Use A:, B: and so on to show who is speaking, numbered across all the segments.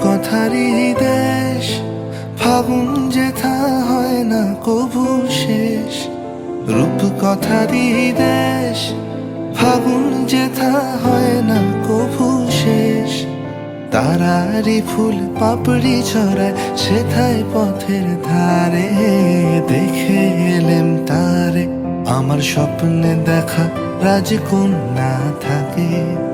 A: কথারই দেশ। ফাগুন যেথা হয় না কবু শেষ। রূপ কথারই দেশ। ফাগুন যেথা হয় না কবু শেষ। তারারি ফুল পাপড়ি ছড়ায় সেথায় পথের ধারে দেখে এলেম তারে। আমার স্বপ্নে দেখা রাজকন্যা থাকে।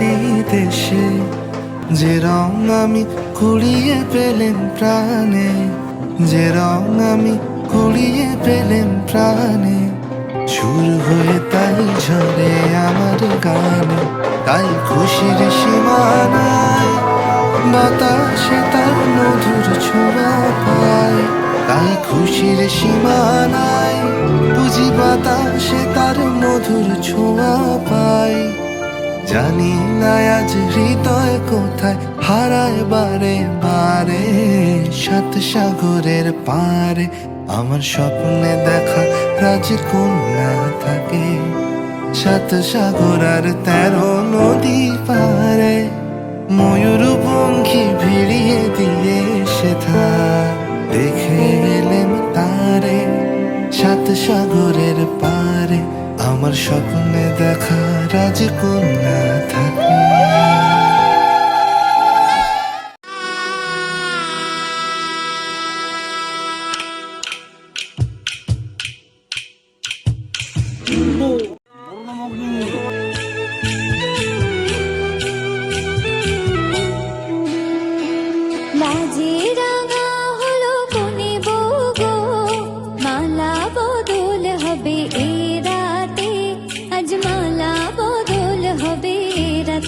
A: দেশে যে রং আমি কুড়িয়ে পেলেন প্রাণে, যে রং আমি কুড়িয়ে পেলেন প্রাণে, সুর হয়ে তাই ঝরে আমার গানে, তাই খুশির সীমানায় বাতাসে তার মধুর ছোঁয়া পায়, তাই খুশির সীমানায় বুঝি বাতাসে তার মধুর ছোঁয়া পায়। জানি না আজ হৃদয় কোথায় হারায় বারে বারে, সাত সাগরের পারে আমার স্বপ্নে দেখা রাজকন্যা থাকে। সাত সাগর আর তেরো নদী পারে ময়ূর পঙ্খী ভিড়িয়ে দিয়ে সেথা দেখে এলেম তারে, সাত সাগরের পারে আমার স্বপ্নে দেখা রাজকন্যা থাকে।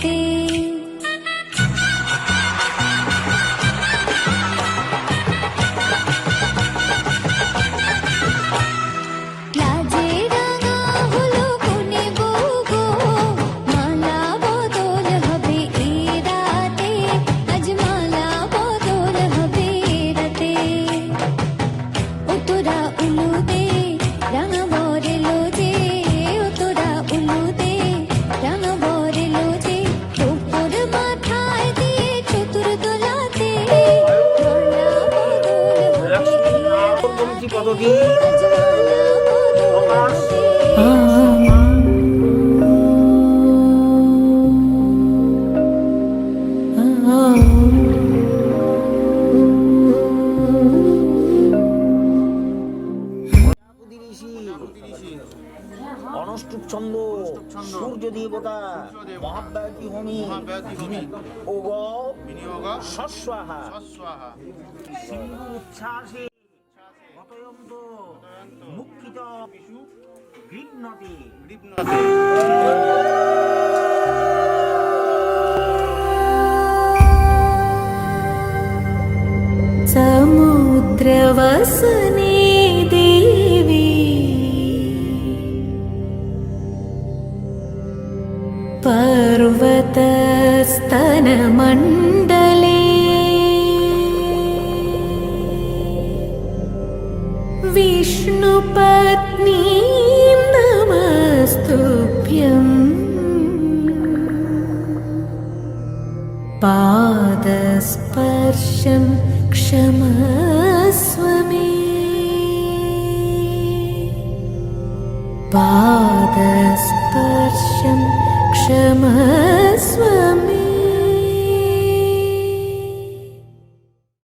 B: Peace. বদল হবে
C: অনুষ্টুপ ছন্দ। সূর্য দেবতা। হোমি। সিন্ধু উচ্ছ্বাসে। গতয়ন্ত মুক্ষিত গৃহ্ণতে
D: समुद्रवसने देवी पर्वतस्तनमण्डले विष्णुपत्नी नमस्तुभ्यम् पादस्पर्शं क्षमस्व मे पादस्पर्शं क्षमस्व